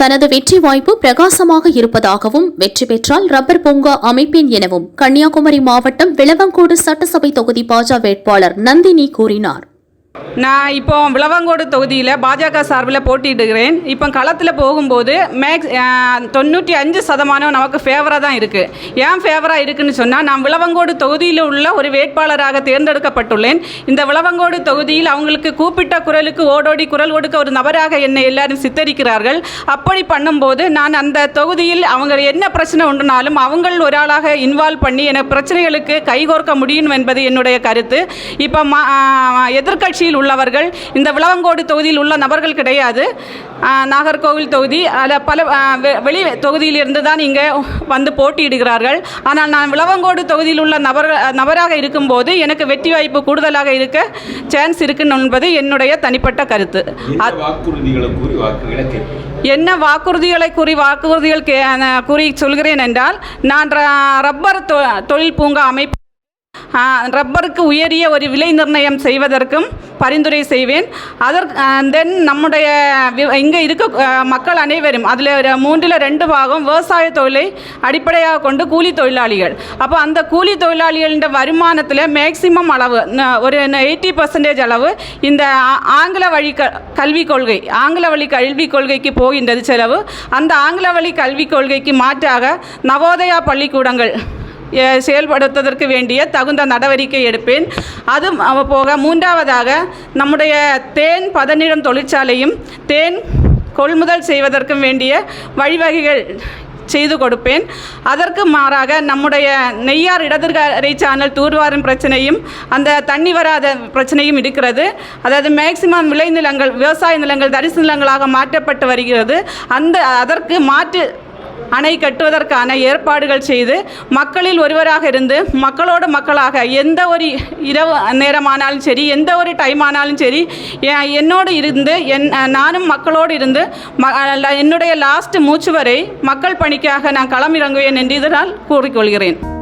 தனது வெற்றி வாய்ப்பு பிரகாசமாக இருப்பதாகவும் வெற்றி பெற்றால் ரப்பர் பூங்கா அமைப்பேன் எனவும் கன்னியாகுமரி மாவட்டம் விளவங்கோடு சட்டசபை தொகுதி பாஜ வேட்பாளர் நந்தினி கூறினார். நான் இப்போ விளவங்கோடு தொகுதியில் பாஜக சார்பில் போட்டியிடுகிறேன். இப்போ களத்தில் போகும்போது மேக்ஸ் தொண்ணூற்றி அஞ்சு சதமானம் நமக்கு ஃபேவராக தான் இருக்குது ஏன் ஃபேவராக இருக்குன்னு சொன்னால் நான் விளவங்கோடு தொகுதியில் உள்ள ஒரு வேட்பாளராக தேர்ந்தெடுக்கப்பட்டுள்ளேன். இந்த விளவங்கோடு தொகுதியில் அவங்களுக்கு கூப்பிட்ட குரலுக்கு ஓடோடி குரல் கொடுக்க ஒரு நபராக என்னை எல்லாரும் சித்தரிக்கிறார்கள். அப்படி பண்ணும்போது நான் அந்த தொகுதியில் அவங்க என்ன பிரச்சனை உண்டுனாலும் அவங்கள் ஒரு ஆளாக இன்வால்வ் பண்ணி எனக்கு பிரச்சனைகளுக்கு கைகோர்க்க முடியும் என்பது என்னுடைய கருத்து. இப்போ மா எதிர்க்கட்சியில் உள்ளவர்கள் இந்த விளவங்கோடு தொகுதியில் உள்ள நபர்கள் கிடையாது. நாகர்கோவில் தொகுதி அதில் பல வெளி தொகுதியிலிருந்து தான் இங்கே வந்து போட்டியிடுகிறார்கள். ஆனால் நான் விளவங்கோடு தொகுதியில் உள்ள நபர் நபராக இருக்கும்போது எனக்கு வெற்றி வாய்ப்பு கூடுதலாக இருக்க சான்ஸ் இருக்குன்னு என்பது என்னுடைய தனிப்பட்ட கருத்து. என்ன வாக்குறுதிகளை கூறி வாக்குறுதிகளை கூறி சொல்கிறேன் என்றால் நான் ரப்பர் தொழில் பூங்கா அமைப்பு ரப்பருக்கு உயரிய ஒரு விலை நிர்ணயம் செய்வதற்கும் பரிந்துரை செய்வேன். அதற்கு தென் நம்முடைய இங்கே இருக்க மக்கள் அனைவரும் அதில் ஒரு மூன்றில் ரெண்டு பாகம் விவசாய தொழிலை அடிப்படையாக கொண்டு கூலி தொழிலாளிகள். அப்போ அந்த கூலி தொழிலாளிகளின் வருமானத்தில் மேக்சிமம் அளவு ந- ஒரு எயிட்டி பர்சன்டேஜ் அளவு இந்த ஆங்கில வழி க கல்விக் கொள்கை ஆங்கில வழி கல்விக் கொள்கைக்கு போகின்றது செலவு. அந்த ஆங்கில வழி கல்விக் கொள்கைக்கு மாற்றாக நவோதயா பள்ளிக்கூடங்கள் செயல்படுத்துவதற்கு வேண்டிய தகுந்த நடவடிக்கை எடுப்பேன். அதுவும் அவ போக மூன்றாவதாக நம்முடைய தேன் பதனிடம் தொழிற்சாலையும் தேன் கொள்முதல் செய்வதற்கும் வேண்டிய வழிவகைகள் செய்து கொடுப்பேன். அதற்கு மாறாக நம்முடைய நெய்யார் இடதுகரை சேனல் தூர்வாரும் பிரச்சனையும் அந்த தண்ணி வராத பிரச்சனையும் இருக்கிறது. அதாவது மேக்சிமம் விளைநிலங்கள் விவசாய நிலங்கள் தரிசு நிலங்களாக மாற்றப்பட்டு வருகிறது. அந்த அதற்கு மாற்று அணை கட்டுவதற்கான ஏற்பாடுகள் செய்து மக்களில் ஒருவராக இருந்து மக்களோடு மக்களாக எந்த ஒரு இரவு நேரமானாலும் சரி எந்த ஒரு டைம் ஆனாலும் சரி என்னோடு இருந்து என் நானும் மக்களோடு இருந்து ம என்னுடைய லாஸ்ட் மூச்சு வரை மக்கள் பணிக்காக நான் களமிறங்குவேன் என்று இதனால் கூறிக்கொள்கிறேன்.